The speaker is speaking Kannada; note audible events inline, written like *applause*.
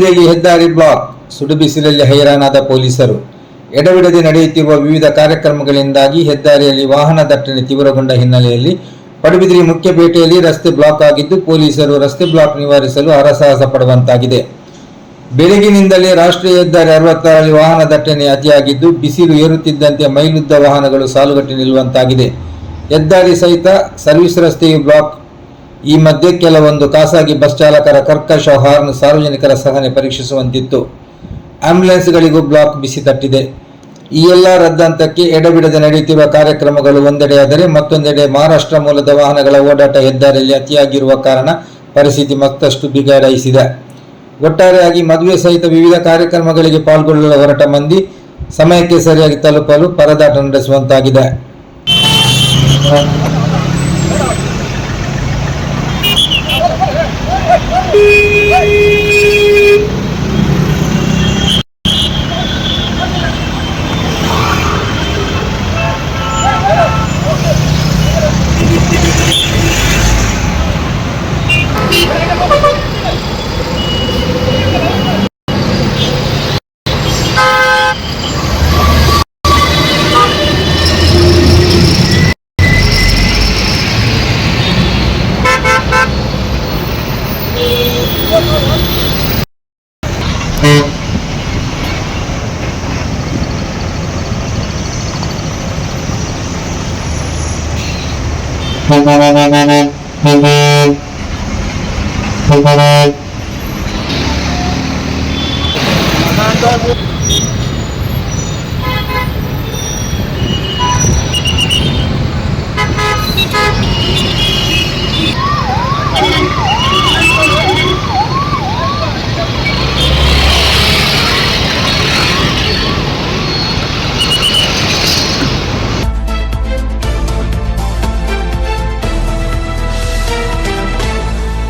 ಪಡುಬಿದ್ರೆಗೆ ಹೆದ್ದಾರಿ ಬ್ಲಾಕ್. ಸುಡುಬಿಸಿಲಲ್ಲಿ ಹೈರಾಣಾದ ಪೊಲೀಸರು. ಎಡಬಿಡದೆ ನಡೆಯುತ್ತಿರುವ ವಿವಿಧ ಕಾರ್ಯಕ್ರಮಗಳಿಂದಾಗಿ ಹೆದ್ದಾರಿಯಲ್ಲಿ ವಾಹನ ದಟ್ಟಣೆ ತೀವ್ರಗೊಂಡ ಹಿನ್ನೆಲೆಯಲ್ಲಿ ಪಡುಬಿದ್ರಿ ಮುಖ್ಯಪೇಟೆಯಲ್ಲಿ ರಸ್ತೆ ಬ್ಲಾಕ್ ಆಗಿದ್ದು ಪೊಲೀಸರು ರಸ್ತೆ ಬ್ಲಾಕ್ ನಿವಾರಿಸಲು ಹರಸಾಹಸ ಪಡುವಂತಾಗಿದೆ. ಬೆಳಗಿನಿಂದಲೇ ರಾಷ್ಟ್ರೀಯ ಹೆದ್ದಾರಿ ಅರವತ್ತಾರಲ್ಲಿ ವಾಹನ ದಟ್ಟಣೆ ಅತಿಯಾಗಿದ್ದು ಬಿಸಿಲು ಏರುತ್ತಿದ್ದಂತೆ ಮೈಲುದ್ದ ವಾಹನಗಳು ಸಾಲುಗಟ್ಟಿ ನಿಲ್ಲುವಂತಾಗಿದೆ. ಹೆದ್ದಾರಿ ಸಹಿತ ಸರ್ವಿಸ್ ರಸ್ತೆಯು ಬ್ಲಾಕ್ ಈ ಮಧ್ಯೆ ಕೆಲವೊಂದು ಖಾಸಗಿ ಬಸ್ ಚಾಲಕರ ಕರ್ಕಶ ಹಾರ್ನ್ ಸಾರ್ವಜನಿಕರ ಸಹನೆ ಪರೀಕ್ಷಿಸುವಂತಿತ್ತು. ಆಂಬ್ಯುಲೆನ್ಸ್ಗಳಿಗೂ ಬ್ಲಾಕ್ ಬಿಸಿ ತಟ್ಟಿದೆ ಈ ಎಲ್ಲ ರದ್ದಾಂತಕ್ಕೆ ಎಡಬಿಡದೆ ನಡೆಯುತ್ತಿರುವ ಕಾರ್ಯಕ್ರಮಗಳು ಒಂದೆಡೆಯಾದರೆ ಮತ್ತೊಂದೆಡೆ ಮಹಾರಾಷ್ಟ್ರ ಮೂಲದ ವಾಹನಗಳ ಓಡಾಟ ಹೆದ್ದಾರಿಯಲ್ಲಿ ಅತಿಯಾಗಿರುವ ಕಾರಣ ಪರಿಸ್ಥಿತಿ ಮತ್ತಷ್ಟು ಬಿಗಡಾಯಿಸಿದೆ. ಒಟ್ಟಾರೆಯಾಗಿ ಮದುವೆ ಸಹಿತ ವಿವಿಧ ಕಾರ್ಯಕ್ರಮಗಳಿಗೆ ಪಾಲ್ಗೊಳ್ಳಲು ಹೊರಟ ಮಂದಿ ಸಮಯಕ್ಕೆ ಸರಿಯಾಗಿ ತಲುಪಲು ಪರದಾಟ ನಡೆಸುವಂತಾಗಿದೆ. *laughs* 啊！